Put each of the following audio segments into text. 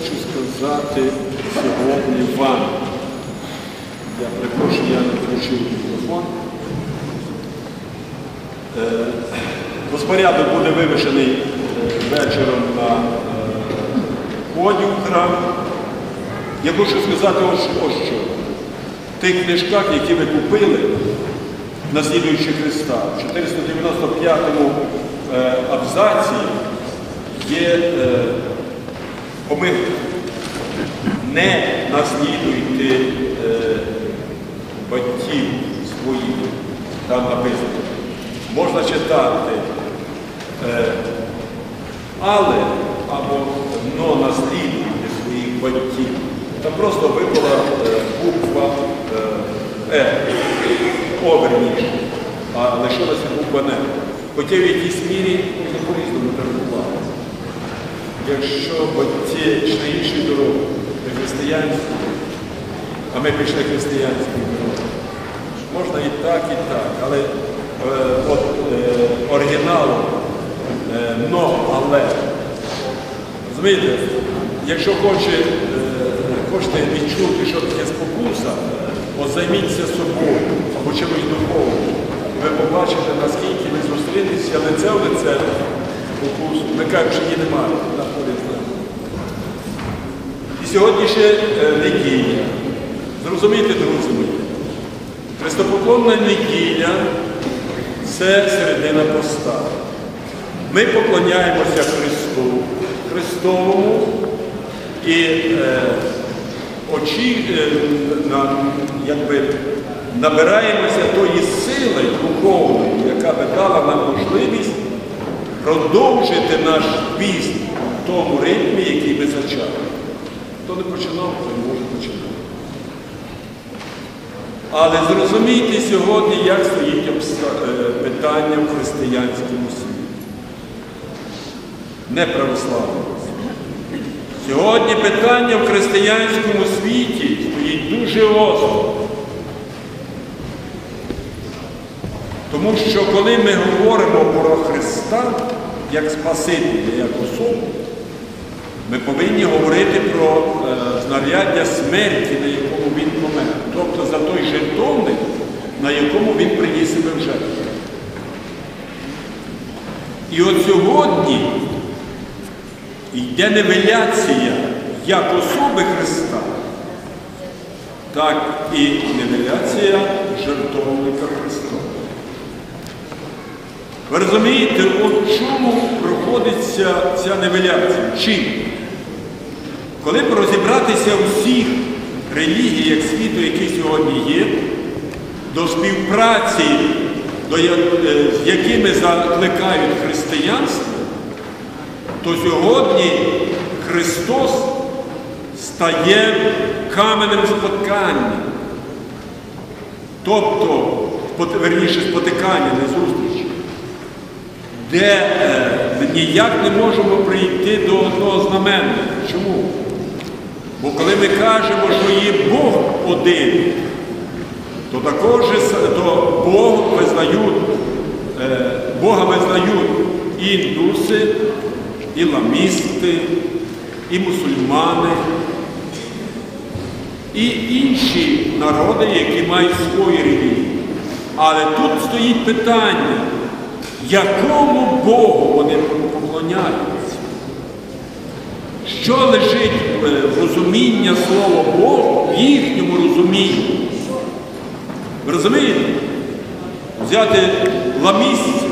хочу сказати сьогодні вам. Я перепрошую, я не включив мікрофон. Е, Розпорядок буде вивішений е, вечором на е, подіум храму. Я хочу сказати ось, що. В тих книжках, які ви купили, наслідуючи Христа, в 495 е, абзаці є помилка. Не наслідуйте е, батьків своїх, там написано. Можна читати, е, але або но наслідуйте своїх батьків. Там просто випала е, буква е, Е, О, а лишилася буква Н. Хоча в якійсь мірі можна по-різному трактувати. Якщо батьки йшли іншою дорогою, не християнською, а ми пішли християнською дорогою. Можна і так, і так, але е, от, е, оригіналом е, но, але. Розумієте, якщо хоче, е, хочете відчути, що таке спокуса, от займіться собою або чимось духовним. Ви побачите, наскільки ви зустрінетеся лице в лице Ми кажемо, що її немає, вона поряд з нами. І сьогодні ще е, неділя. Зрозумійте, друзі мої, Христопоклонна неділя це середина поста. Ми поклоняємося Христу, Христовому і е, очі, е, на, якби, набираємося тої сили духовної, яка би дала нам можливість продовжити наш піст в тому ритмі, який ми зачали. Хто не починав, той може починати. Але зрозумійте сьогодні, як стоїть е, питання в християнському світі. Не православному. Сьогодні питання в християнському світі стоїть дуже остро. Тому що коли ми говоримо про Христа як Спасителя, як особу, ми повинні говорити про е, знаряддя смерті, на якому він помер. Тобто за той жертовник, на якому він приніс себе в жертву. І от сьогодні йде невеляція як особи Христа, так і невеляція жертовника Христа. Ви розумієте, от чому проходиться ця невеляція? Чим? Коли розібратися у всіх релігіях світу, які сьогодні є, до співпраці, до, е, з якими закликають християнство, то сьогодні Христос стає каменем споткання. Тобто, верніше, спотикання, не зустрічі, де е, ми ніяк не можемо прийти до одного знаменника. Чому? Бо коли ми кажемо, що є Бог один, то також то Бог визнають, е, Бога визнають і індуси, і ламісти, і мусульмани, і інші народи, які мають свої релігії. Але тут стоїть питання, якому Богу вони поклоняються? Що лежить е, в розуміння слова Бог в їхньому розумінні? Ви розумієте? Взяти ламістів,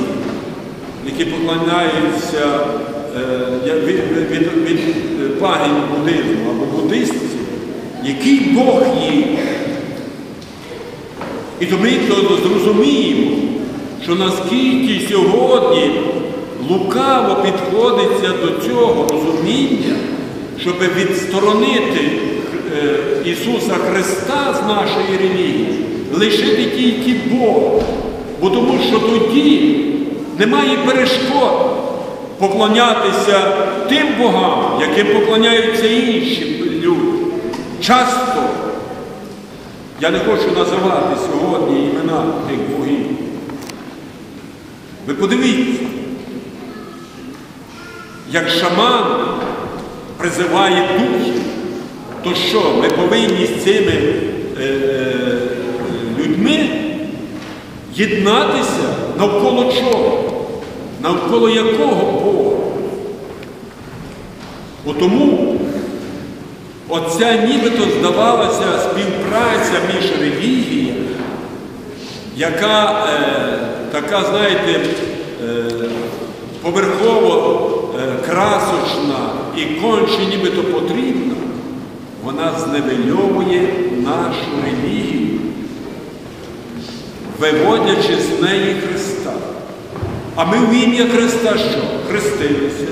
які поклоняються е, від, від, від, від е, пагін буддизму або буддистів, який Бог їх? І то ми то зрозуміємо, що наскільки сьогодні лукаво підходиться до цього розуміння, щоб відсторонити е, Ісуса Христа з нашої релігії, лишити тільки Бога. Бо тому що тоді немає перешкод поклонятися тим богам, яким поклоняються інші люди. Часто я не хочу називати сьогодні імена тих богів. Ви подивіться, як шаман призиває духів, то що ми повинні з цими е, е, людьми єднатися навколо чого? Навколо якого Бога? От Тому оця нібито здавалася співпраця між релігіями, яка е, така, знаєте, е, поверхово е, красочна і конче нібито потрібна, вона зневельовує нашу релігію, виводячи з неї Христа. А ми в ім'я Христа що? Хрестилися.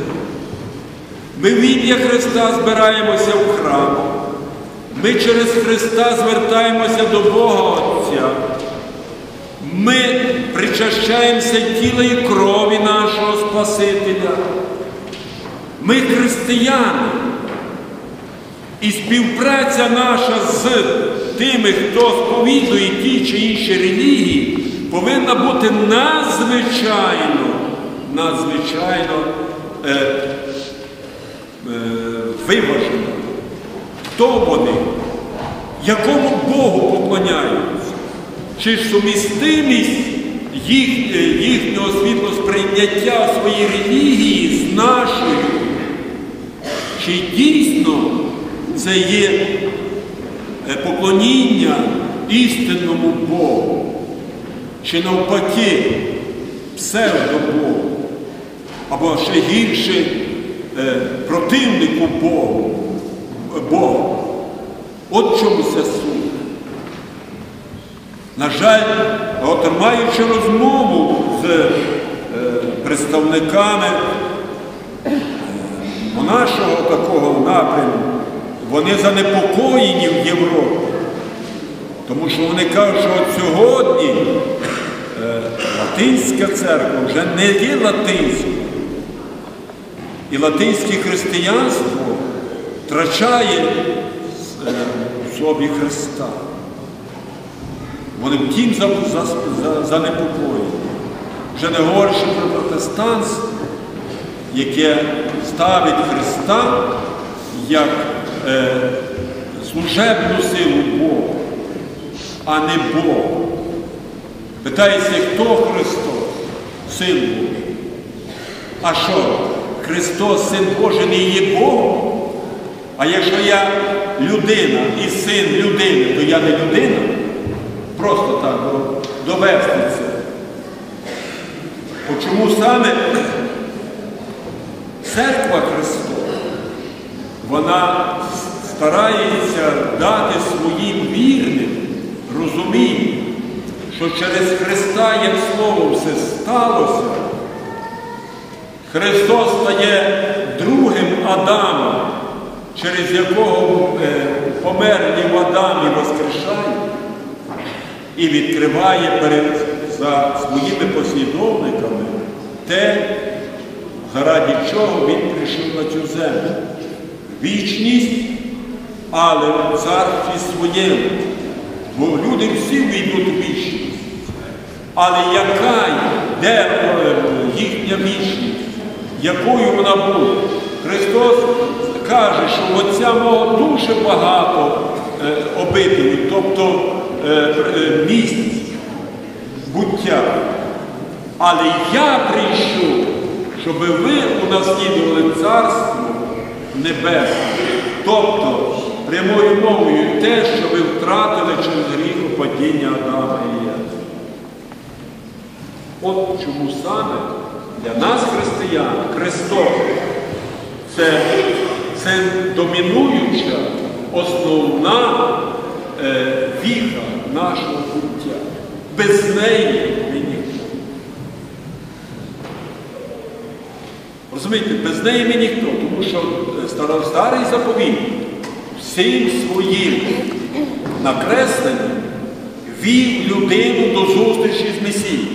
Ми в ім'я Христа збираємося в храм. Ми через Христа звертаємося до Бога Отця. Ми причащаємося тіла і крові нашого Спасителя. Ми християни. І співпраця наша з тими, хто сповідує ті чи інші релігії, повинна бути надзвичайно, надзвичайно е, е, виважена. Хто вони? Якому Богу поклоняються? Чи сумістимість їх, е, їхнього світлосприйняття в своїй релігії з нашою? Чи дійсно це є е, поклоніння істинному Богу? Чи навпаки псевдобогу? Або ще гірше е, противнику Богу? Бога? От чому це. На жаль, от маючи розмову з е, представниками е, нашого такого напряму, вони занепокоєні в Європі. Тому що вони кажуть, що от сьогодні е, Латинська церква вже не є латинською. І латинське християнство втрачає в собі Христа. Вони втім за, за, за, занепокоєні. Вже не говорячи про протестантство, яке ставить Христа як е, служебну силу Бога, а не Бога. Питається, хто Христос? Син Божий. А що? Христос, Син Божий, не є Богом? А якщо я людина і син людини, то я не людина? Просто так довести це. Чому саме церква Христова, вона старається дати своїм вірним розуміння, що через Христа, як Слово, все сталося, Христос стає другим Адамом, через якого померлі в Адамі воскрешає і відкриває перед за своїми послідовниками те, заради чого він прийшов на цю землю. Вічність, але в царстві своєму. Бо люди всі війдуть у вічність. Але яка де їхня вічність, якою вона буде? Христос каже, що в Отця мого дуже багато е, обителів, тобто місць буття. Але я прийшов, щоб ви унаслідували царство небесне. Тобто, прямою мовою те, що ви втратили через гріх падіння Адама і Єва. От чому саме для нас, християн, Христос це, це домінуюча, основна е, віха нашого буття. Без неї ми ніхто. Розумієте, без неї ми ніхто, тому що старий заповіт всім своїм накресленням вів людину до зустрічі з Месією.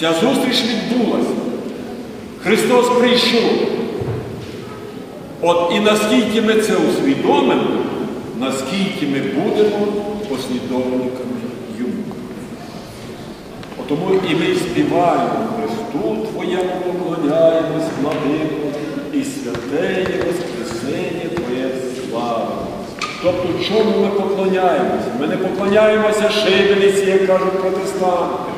Ця зустріч відбулася. Христос прийшов. От і наскільки ми це усвідомимо, наскільки ми будемо послідовниками Йому. Тому і ми співаємо Христу Твоєму поклоняємось, славимо і святе Воскресення Твоє слава. Тобто, чому ми поклоняємося? Ми не поклоняємося шибеліці, як кажуть протестанти.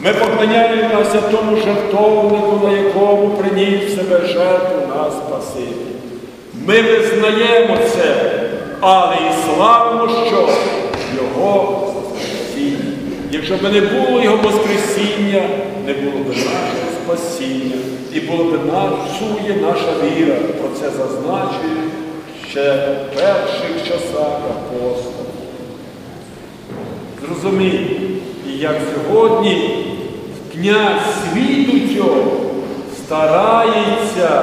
Ми поклоняємося тому жертовнику, на якому приніс себе жертву нас спасити. Ми визнаємо це але і славимо, що Його Воскресіння. Якщо б не було Його Воскресіння, не було б нашого спасіння, і було б нашує наша віра. Про це зазначує ще в перших часах апостолів. Зрозумійте, і як сьогодні князь світу цього старається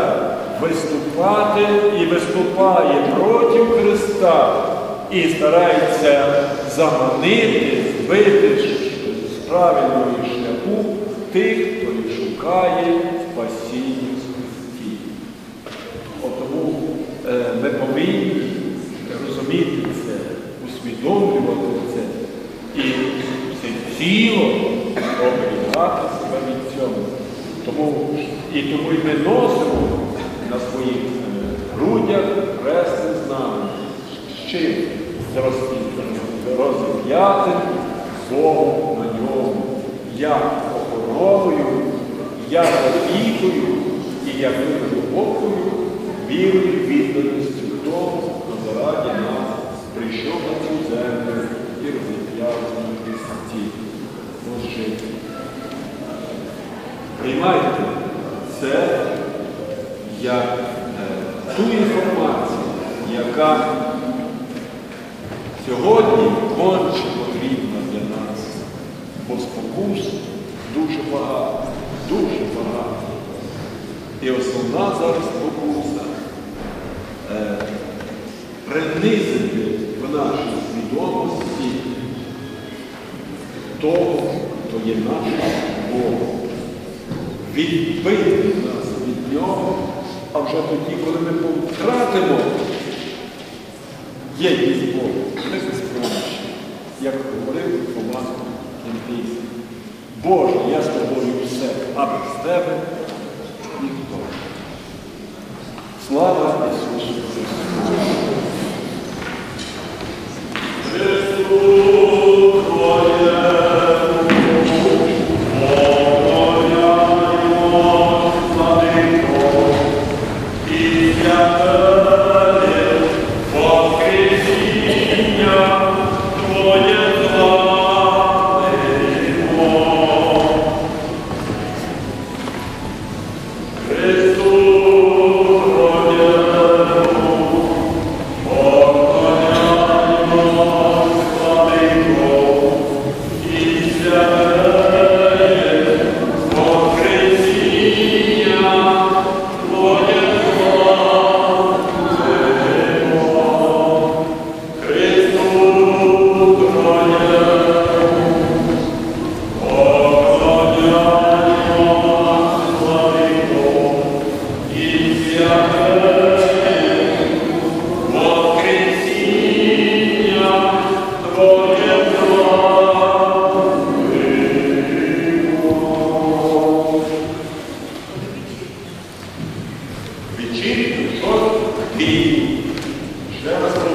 виступати і виступає проти Христа, і старається заманити, збити з правильного шляху тих, хто шукає спасіння в Христі. Тому е, ми повинні розуміти це, усвідомлювати це і всеціло оберігати себе від цього. Тому, і тому і ми носимо на своїх е, грудях хрестне знамення. З чим? Розіп'ятим Богом на ньому, як охороною, як опікою і як глибокою вірою, відданістю тому, хто заради нас прийшов на цю землю і розіп'явся на Христі. Приймайте як е, ту інформацію, яка сьогодні конче потрібна для нас, бо спокус дуже багато, дуже багато. І основна зараз спокуса е, принизити в нашій свідомості того, хто є нашим Богом, відбити нас від нього, а вже тоді, коли ми втратимо єдність Бога, ми безпомощні, як говорив Павло Кімпійський. Боже, я з тобою все, а без тебе ніхто. Слава Ісусу Христу! Що ти? Ще